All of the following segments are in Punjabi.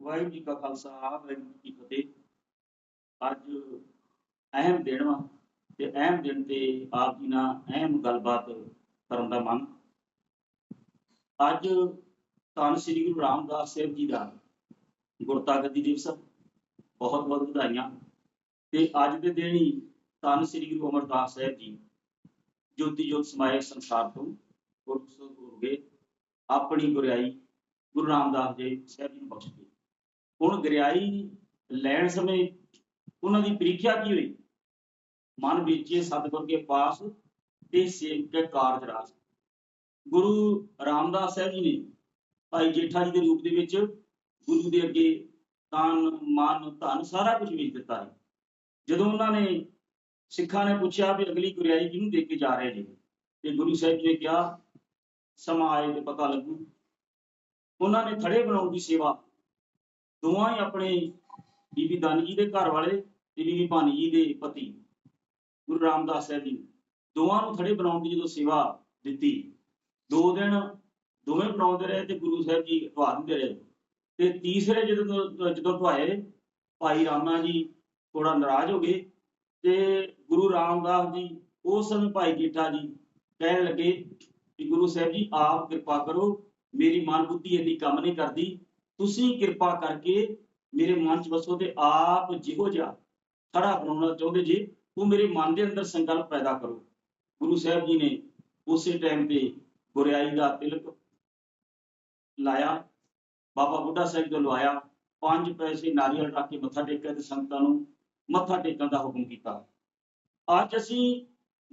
ਵਾਹਿਗੁਰੂ ਜੀ ਕਾ ਖਾਲਸਾ, ਵਾਹਿਗੁਰੂ ਜੀ ਕੀ ਫਤਿਹ। ਅੱਜ ਅਹਿਮ ਦਿਨ ਵਾ ਤੇ ਅਹਿਮ ਦਿਨ ਤੇ ਆਪ ਜੀ ਨਾਲ ਅਹਿਮ ਗੱਲਬਾਤ ਕਰਨ ਦਾ ਮਨ। ਅੱਜ ਧੰਨ ਸ੍ਰੀ ਗੁਰੂ ਰਾਮਦਾਸ ਸਾਹਿਬ ਜੀ ਦਾ ਗੁਰਤਾ ਗੱਦੀ ਦਿਵਸ ਬਹੁਤ ਬਹੁਤ ਵਧਾਈਆਂ। ਤੇ ਅੱਜ ਦੇ ਦਿਨ ਹੀ ਧੰਨ ਸ੍ਰੀ ਗੁਰੂ ਅਮਰਦਾਸ ਸਾਹਿਬ ਜੀ ਜੋਤੀ ਜੋਤ ਸਮਾਏ ਸੰਸਾਰ ਤੋਂ ਗੁਰਸੁਖ ਹੋ ਗਏ। ਆਪਣੀ ਗੁਰਿਆਈ ਗੁਰੂ ਰਾਮਦਾਸ ਜੀ ਸਾਹਿਬ ਜੀ ਨੂੰ ਬਖਸ਼। ਹੁਣ ਗੁਰਿਆਈ ਲੈਣ ਸਮੇਂ ਉਹਨਾਂ ਦੀ ਪ੍ਰੀਖਿਆ ਕੀ ਹੋਈ? ਮਨ ਵਿੱਚੇ ਸਤਿਗੁਰ ਕੇ ਪਾਸ ਤੇ ਸੇਵ ਕੇ ਕਾਰਜ ਰਾਸ ਗੁਰੂ ਰਾਮਦਾਸ ਸਾਹਿਬ ਜੀ ਨੇ ਭਾਈ ਜੇਠਾ ਜੀ ਦੇ ਰੂਪ ਦੇ ਵਿੱਚ ਗੁਰੂ ਦੇ ਅੱਗੇ ਤਨ, ਮਨ, ਧਨ ਸਾਰਾ ਕੁਝ ਵੇਚ ਦਿੱਤਾ ਹੈ। ਜਦੋਂ ਉਹਨਾਂ ਨੇ ਸਿੱਖਾਂ ਨੇ ਪੁੱਛਿਆ ਵੀ ਅਗਲੀ ਗੁਰਿਆਈ ਕਿਹਨੂੰ ਦੇ ਕੇ ਜਾ ਰਹੇ ਨੇ, ਤੇ ਗੁਰੂ ਸਾਹਿਬ ਜੀ ਨੇ ਕਿਹਾ, ਸਮਾਂ ਆਏ ਤੇ ਪਤਾ ਲੱਗੂ। ਉਹਨਾਂ ਨੇ ਥੜੇ ਬਣਾਉਣ ਦੀ ਸੇਵਾ ਦੋਵਾਂ ਹੀ ਆਪਣੇ ਬੀਬੀ ਦਾਨੀ ਜੀ ਦੇ ਘਰ ਵਾਲੇ ਤੇ ਬੀਬੀ ਭਾਨੀ ਜੀ ਦੇ ਪਤੀ, ਗੁਰੂ ਰਾਮਦਾਸ ਸਾਹਿਬ ਜੀ ਦੋਵਾਂ ਨੂੰ ਥੜੇ ਬਣਾਉਣ ਦੀ ਜਦੋਂ ਸੇਵਾ ਦਿੱਤੀ, ਦੋ ਦਿਨ ਦੋਵੇਂ ਬਣਾਉਂਦੇ ਰਹੇ ਤੇ ਗੁਰੂ ਸਾਹਿਬ ਜੀ ਢਵਾ ਦਿੰਦੇ ਰਹੇ। ਤੇ ਤੀਸਰੇ ਜਦੋਂ ਜਦੋਂ ਢਵਾਏ ਭਾਈ ਰਾਮਾ ਜੀ ਥੋੜਾ ਨਾਰਾਜ਼ ਹੋ ਗਏ ਤੇ ਗੁਰੂ ਰਾਮਦਾਸ ਜੀ ਉਸ ਸਮੇਂ ਭਾਈ ਜੇਠਾ ਜੀ ਕਹਿਣ ਲੱਗੇ ਕਿ ਗੁਰੂ ਸਾਹਿਬ ਜੀ, ਆਪ ਕਿਰਪਾ ਕਰੋ, ਮੇਰੀ ਮਨ ਬੁੱਧੀ ਇੰਨੀ ਕੰਮ ਨਹੀਂ ਕਰਦੀ ਤੁਸੀਂ ਕਿਰਪਾ ਕਰਕੇ ਮੇਰੇ ਮਨ 'ਚ ਵਸੋ ਤੇ ਆਪ ਜਿਹੋ ਜਿਹਾ ਖੜਾ ਬਣਾਉਣਾ ਚਾਹੁੰਦੇ ਜੀ, ਉਹ ਮੇਰੇ ਮਨ ਦੇ ਅੰਦਰ ਸੰਕਲਪ ਪੈਦਾ ਕਰੋ। ਗੁਰੂ ਸਾਹਿਬ ਜੀ ਨੇ ਉਸੇ ਟਾਈਮ ਤੇ ਗੁਰਿਆਈ ਦਾ ਤਿਲਕ ਲਾਇਆ, ਬਾਬਾ ਬੁੱਢਾ ਸਾਹਿਬ ਤੋਂ ਲਵਾਇਆ, ਪੰਜ ਪੈਸੇ ਨਾਰੀਅਲ ਰੱਖ ਕੇ ਮੱਥਾ ਟੇਕਿਆ ਤੇ ਸੰਗਤਾਂ ਨੂੰ ਮੱਥਾ ਟੇਕਣ ਦਾ ਹੁਕਮ ਕੀਤਾ। ਅੱਜ ਅਸੀਂ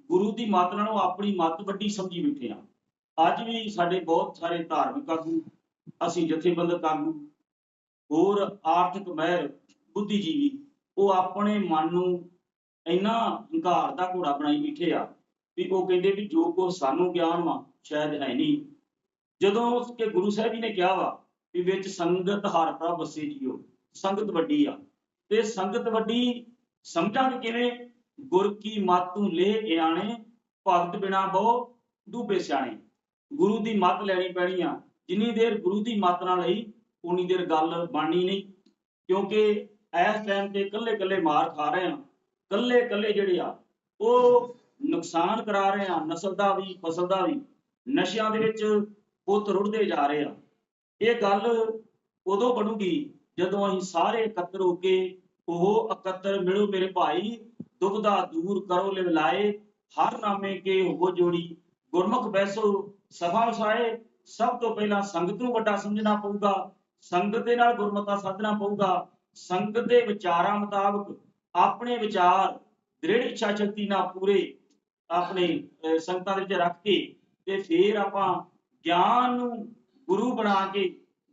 ਗੁਰੂ ਦੀ ਮੱਤ ਨਾਲੋਂ ਆਪਣੀ ਮੱਤ ਵੱਡੀ ਸਮਝੀ ਬੈਠੇ ਹਾਂ। ਅੱਜ ਵੀ ਸਾਡੇ ਬਹੁਤ ਸਾਰੇ ਧਾਰਮਿਕ ਆਗੂ ਅਸੀਂ ਜਥੇਬੰਦਕ ਆਗੂ ਹੋਰ ਆਰਥਿਕ ਮਹਿਰ, ਬੁੱਧੀਜੀਵੀ, ਉਹ ਆਪਣੇ ਮਨ ਨੂੰ ਇੰਨਾ ਹੰਕਾਰ ਦਾ ਘੋੜਾ ਬਣਾਈ ਬੈਠੇ ਆ ਵੀ ਉਹ ਕਹਿੰਦੇ ਵੀ ਜੋ ਕੋ ਸਾਨੂੰ ਗਿਆਨ ਵਾ, ਸ਼ਾਇਦ ਹੈ ਨਹੀਂ। ਜਦੋਂ ਕਿ ਗੁਰੂ ਸਾਹਿਬ ਜੀ ਨੇ ਕਿਹਾ ਵਾ ਵੀ ਵਿੱਚ ਸੰਗਤ ਹਰ ਪ੍ਰਭ ਵਸੇ ਜੀਓ, ਸੰਗਤ ਵੱਡੀ ਆ। ਤੇ ਸੰਗਤ ਵੱਡੀ ਸਮਝਾਂਗੇ ਕਿਵੇਂ? ਗੁਰ ਕੀ ਮਾਤੂ ਲੈ ਇਆਣੇ, ਭਗਤ ਬਿਨਾ ਬਹੁ, ਡੂਬੇ ਸਿਆਣੇ। ਗੁਰੂ ਦੀ ਮੱਤ ਲੈਣੀ ਪੈਣੀ ਆ। ਜਿੰਨੀ ਦੇਰ ਗੁਰੂ ਦੀ ਮੱਤ ਨਾਲ ਲਈ ਉਨੀ ਦੇਰ ਗੱਲ ਬਣਨੀ ਨਹੀਂ। ਕਿਉਂਕਿ ਇਸ ਟਾਈਮ ਤੇ ਇਕੱਲੇ ਇਕੱਲੇ ਮਾਰ ਖਾ ਰਹੇ ਆ। ਇਕੱਲੇ ਇਕੱਲੇ ਜਿਹੜੇ ਆ, ਉਹ ਨੁਕਸਾਨ ਕਰਾ ਰਹੇ ਆ, ਨਸਲ ਦਾ ਵੀ, ਫਸਲ ਦਾ ਵੀ। ਨਸ਼ਿਆਂ ਦੇ ਵਿੱਚ ਪੁੱਤ ਰੁੜਦੇ ਜਾ ਰਹੇ ਆ। ਇਹ ਗੱਲ ਉਦੋਂ ਬਣੂਗੀ ਜਦੋਂ ਅਸੀਂ ਸਾਰੇ ਇਕੱਤਰ ਹੋ ਕੇ ਉਹ ਇਕੱਤਰ ਮਿਲੋ ਮੇਰੇ ਭਾਈ ਦੁਬਦਾ ਦੂਰ ਕਰੋ ਲਿਵਲਾਏ ਹਰ ਨਾਮੇ ਕੇ ਉਹ ਜੋੜੀ, ਗੁਰਮੁਖ ਬੈਸੋ ਸਭਾ ਵਸਾਏ ਸਭ ਤੋਂ ਪਹਿਲਾਂ ਸੰਗਤ ਨੂੰ ਵੱਡਾ ਸਮਝਣਾ ਪਊਗਾ, ਸੰਗਤ ਦੇ ਨਾਲ ਗੁਰਮਤਾ ਸਾਧਣਾ ਪਊਗਾ। ਸੰਗਤ ਦੇ ਵਿਚਾਰਾਂ ਮੁਤਾਬਕ ਆਪਣੇ ਵਿਚਾਰ ਦ੍ਰਿੜ ਇੱਛਾ ਸ਼ਕਤੀ ਨਾਲ ਪੂਰੇ ਆਪਣੇ ਸੰਗਤਾਂ ਦੇ ਵਿੱਚ ਰੱਖ ਕੇ ਤੇ ਫਿਰ ਆਪਾਂ ਗਿਆਨ ਨੂੰ ਗੁਰੂ ਬਣਾ ਕੇ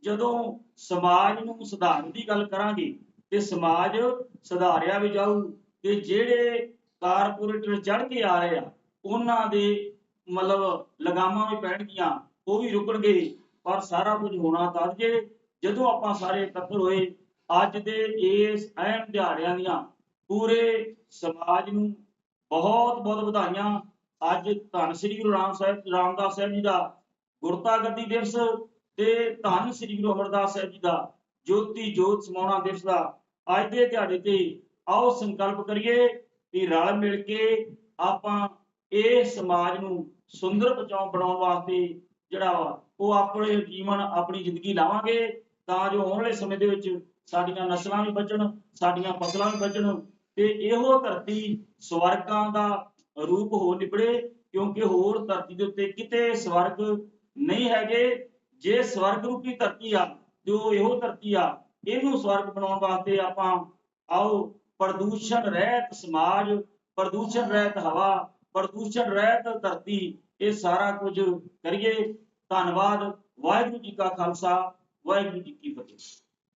ਜਦੋਂ ਸਮਾਜ ਨੂੰ ਸੁਧਾਰਨ ਦੀ ਗੱਲ ਕਰਾਂਗੇ ਤੇ ਸਮਾਜ ਸੁਧਾਰਿਆ ਵੀ ਜਾਊ ਤੇ ਜਿਹੜੇ ਕਾਰਪੋਰੇਟਰ ਚੜ ਕੇ ਆ ਰਹੇ ਆ, ਉਹਨਾਂ ਦੇ ਮਤਲਬ ਲਗਾਮਾਂ ਵੀ ਪੈਣਗੀਆਂ। ਉਹ ਵੀ ਰੁਕਣਗੇ, ਪਰ ਸਾਰਾ ਕੁਝ ਹੋਣਾ ਤਾਂ ਜੇ, ਜਦੋਂ ਆਪਾਂ ਸਾਰੇ ਇਕੱਤਰ ਹੋਏ, ਅੱਜ ਦੇ ਇਸ ਅਹਿਮ ਦਿਹਾੜਿਆਂ ਦੀਆਂ ਪੂਰੇ ਸਮਾਜ ਨੂੰ ਬਹੁਤ ਬਹੁਤ ਵਧਾਈਆਂ। ਅੱਜ ਧੰਨ ਸ੍ਰੀ ਗੁਰੂ ਰਾਮ ਸਾਹਿਬ, ਰਾਮਦਾਸ ਸਾਹਿਬ ਜੀ ਦਾ ਗੁਰਤਾ ਗੱਦੀ ਦਿਵਸ ਤੇ ਧੰਨ ਸ੍ਰੀ ਗੁਰੂ ਅਮਰਦਾਸ ਸਾਹਿਬ ਜੀ ਦਾ ਜੋਤੀ ਜੋਤ ਸਮਾਉਣਾ ਦਿਵਸ ਦਾ ਅੱਜ ਦੇ ਦਿਹਾੜੇ ਤੇ ਆਓ ਸੰਕਲਪ ਕਰੀਏ ਕਿ ਰਲ ਮਿਲ ਕੇ ਆਪਾਂ ਇਹ ਸਮਾਜ ਨੂੰ ਸੁੰਦਰ ਬਚਾਉ ਬਣਾਉਣ ਵਾਸਤੇ ਜਿਹੜਾ ਵਾ, ਉਹ ਆਪਣੇ ਜੀਵਨ, ਆਪਣੀ ਜ਼ਿੰਦਗੀ ਲਾਵਾਂਗੇ, ਤਾਂ ਜੋ ਆਉਣ ਵਾਲੇ ਸਮੇਂ ਦੇ ਵਿੱਚ ਸਾਡੀਆਂ ਨਸਲਾਂ ਵੀ ਬਚਣ, ਸਾਡੀਆਂ ਫਸਲਾਂ ਵੀ ਬਚਣ ਤੇ ਇਹੋ ਧਰਤੀ ਸਵਰਗਾਂ ਦਾ ਰੂਪ ਹੋ ਨਿਬੜੇ ਕਿਉਂਕਿ ਹੋਰ ਧਰਤੀ ਦੇ ਉੱਤੇ ਕਿਤੇ ਸਵਰਗ ਨਹੀਂ ਹੈਗੇ। ਜੇ ਸਵਰਗ ਰੂਪੀ ਧਰਤੀ ਆ, ਤੇ ਉਹ ਇਹੋ ਧਰਤੀ ਆ, ਇਹਨੂੰ ਸਵਰਗ ਬਣਾਉਣ ਵਾਸਤੇ ਆਪਾਂ ਆਓ, ਪ੍ਰਦੂਸ਼ਣ ਰਹਿਤ ਸਮਾਜ, ਪ੍ਰਦੂਸ਼ਣ ਰਹਿਤ ਹਵਾ, ਪ੍ਰਦੂਸ਼ਣ ਰਹਿਤ ਧਰਤੀ ਇਹ ਸਾਰਾ ਕੁਝ ਕਰੀਏ। ਧੰਨਵਾਦ। ਵਾਹਿਗੁਰੂ ਜੀ ਕਾ ਖਾਲਸਾ। ਵਾਹਿਗੁਰੂ ਜੀ ਕੀ ਫਤਿਹ।